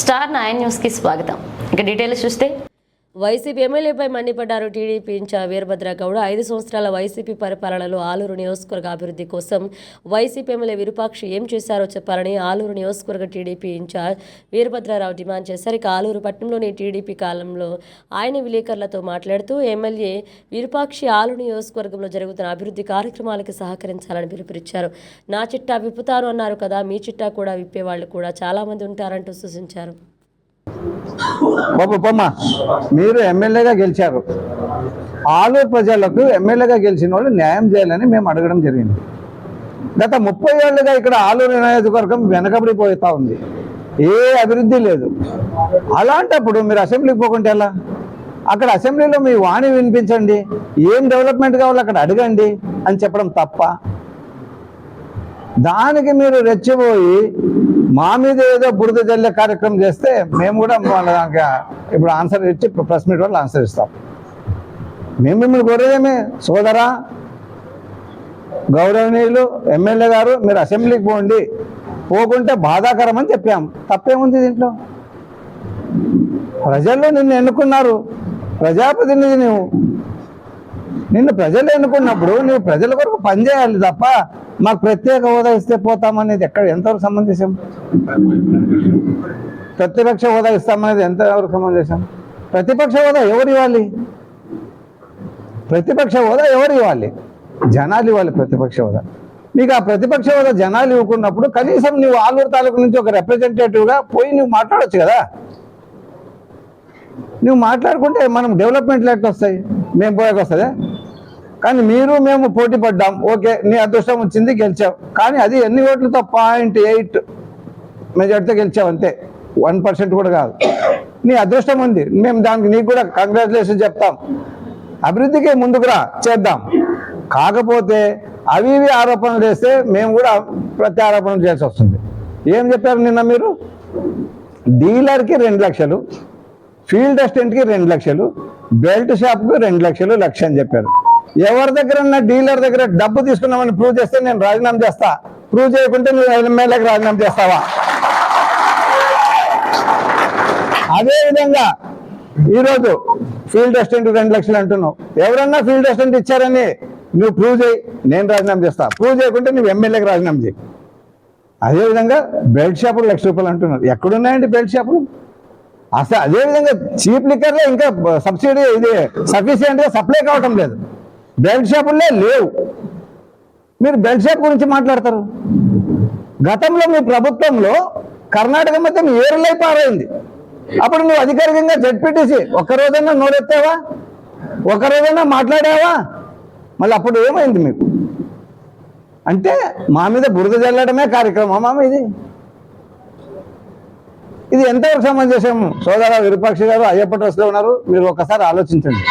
Star nine న్యూస్కి స్వాగతం ఇక డీటెయిల్స్ చూస్తే వైసీపీ ఎమ్మెల్యేపై మండిపడ్డారు టీడీపీ ఇన్ఛార్జ్ వీరభద్రగౌడ ఐదు సంవత్సరాల వైసీపీ పరిపాలనలో ఆలూరు నియోజకవర్గ అభివృద్ధి కోసం వైసీపీ ఎమ్మెల్యే విరూపాక్షి ఏం చేశారో చెప్పాలని ఆలూరు నియోజకవర్గ టీడీపీ ఇన్ఛార్జ్ వీరభద్రరావు డిమాండ్ చేశారు. ఇక ఆలూరు పట్టణంలోని టీడీపీ కాలంలో ఆయన విలేకరులతో మాట్లాడుతూ ఎమ్మెల్యే విరూపాక్షి ఆలూరు నియోజకవర్గంలో జరుగుతున్న అభివృద్ధి కార్యక్రమాలకు సహకరించాలని పిలుపునిచ్చారు. నా చిట్టా విప్పుతారు అన్నారు కదా మీ చిట్టా కూడా విప్పేవాళ్ళు కూడా చాలామంది ఉంటారంటూ సూచించారు. బాబు పొమ్మ మీరు ఎమ్మెల్యేగా గెలిచారు. ఆలూరు ప్రజలకు ఎమ్మెల్యేగా గెలిచిన వాళ్ళు న్యాయం చేయాలని మేము అడగడం జరిగింది. గత ముప్పై ఏళ్ళుగా ఇక్కడ ఆలూరు నియోజకవర్గం వెనకబడిపోతా ఉంది. ఏ అభివృద్ధి లేదు. అలాంటప్పుడు మీరు అసెంబ్లీకి పోకుంటే ఎలా? అక్కడ అసెంబ్లీలో మీ వాణి వినిపించండి. ఏం డెవలప్మెంట్ కావాలో అక్కడ అడగండి అని చెప్పడం తప్ప. దానికి మీరు రెచ్చిపోయి మా మీద ఏదో బురద జల్లే కార్యక్రమం చేస్తే మేము కూడా వాళ్ళ దానికి ఇప్పుడు ఆన్సర్ ఇచ్చి ప్రెస్ మీట్ వాళ్ళు ఆన్సర్ ఇస్తాం. మేము మిమ్మల్ని కోరేదేమే? సోదరా గౌరవనీయులు ఎమ్మెల్యే గారు మీరు అసెంబ్లీకి పోండి. పోకుంటే బాధాకరం అని చెప్పాం. తప్పేముంది దీంట్లో? ప్రజల్లో నిన్ను ఎన్నుకున్నారు. ప్రజాప్రతినిధి నువ్వు నిన్ను ప్రజలు ఎన్నుకున్నప్పుడు నువ్వు ప్రజల కొరకు పనిచేయాలి తప్ప మాకు ప్రత్యేక హోదా ఇస్తే పోతామనేది ఎక్కడ ఎంతవరకు సంబంధించాం? ప్రతిపక్ష హోదా ఇస్తామనేది ఎంతవరకు సంబంధించాం? ప్రతిపక్ష హోదా ఎవరు ఇవ్వాలి? ప్రతిపక్ష హోదా ఎవరు ఇవ్వాలి? జనాలు ఇవ్వాలి ప్రతిపక్ష హోదా. మీకు ఆ ప్రతిపక్ష హోదా జనాలు ఇవ్వకున్నప్పుడు కనీసం నువ్వు ఆలూరు తాలూకు నుంచి ఒక రిప్రజెంటేటివ్గా పోయి నువ్వు మాట్లాడచ్చు కదా? నువ్వు మాట్లాడుకుంటే మనం డెవలప్మెంట్లు ఎట్లా వస్తాయి. మేము పోయాక వస్తుందా? కానీ మీరు మేము పోటీ పడ్డాం. ఓకే నీ అదృష్టం వచ్చింది గెలిచావు కానీ అది ఎన్ని ఓట్లతో పాయింట్ ఎయిట్ మెజార్టీతో గెలిచావు అంతే. వన్ పర్సెంట్ కూడా కాదు. నీ అదృష్టం ఉంది. మేము దానికి నీకు కూడా కంగ్రాచులేషన్ చెప్తాం. అభివృద్ధికి ముందుకురా చేద్దాం. కాకపోతే అవి ఇవి ఆరోపణలు చేస్తే మేము కూడా ప్రతి ఆరోపణలు చేయాల్సి వస్తుంది. ఏం చెప్పారు నిన్న మీరు? డీలర్కి రెండు లక్షలు ఫీల్డ్ అసిస్టెంట్కి రెండు లక్షలు బెల్ట్ షాప్కి రెండు లక్షలు లక్ష అని చెప్పారు. ఎవరి దగ్గర ఉన్న డీలర్ దగ్గర డబ్బు తీసుకున్నామని ప్రూవ్ చేస్తే నేను రాజీనామా చేస్తా. ప్రూవ్ చేయకుంటే నువ్వు ఎమ్మెల్యేకి రాజీనామా చేస్తావా? అదే విధంగా ఈరోజు ఫీల్డ్ అసిస్టెంట్ రెండు లక్షలు అంటున్నావు. ఎవరన్నా ఫీల్డ్ అసిస్టెంట్ ఇచ్చారని నువ్వు ప్రూవ్ చేయి నేను రాజీనామా చేస్తా. ప్రూవ్ చేయకుంటే నువ్వు ఎమ్మెల్యేకి రాజీనామా చేయి. అదేవిధంగా బెల్ట్ షాపులు లక్ష రూపాయలు అంటున్నారు. ఎక్కడున్నాయండి బెల్ట్ షాపులు అసలు అదేవిధంగా చీప్ లిక్కర్లో ఇంకా సబ్సిడీ ఇది సఫిషియంట్గా సప్లై కావటం లేదు. బెల్ట్ షాపుల్లో లేవు. మీరు బెల్ట్ షాప్ గురించి మాట్లాడతారు? గతంలో మీ ప్రభుత్వంలో కర్ణాటక మొత్తం ఏరులై పారైంది. అప్పుడు నువ్వు అధికారికంగా జడ్పీటీసీ ఒక్క రోజైనా నోరెత్తావా? ఒక రోజైనా మాట్లాడావా? మళ్ళీ అప్పుడు ఏమైంది మీకు? అంటే మా మీద బురద జల్లడమే కార్యక్రమమా ఇది. ఇది ఎంతవరకు సమంజసం? సోదర విరూపాక్షి గారు అయ్యప్ప ట్రస్ట్లో ఉన్నారు. మీరు ఒకసారి ఆలోచించండి.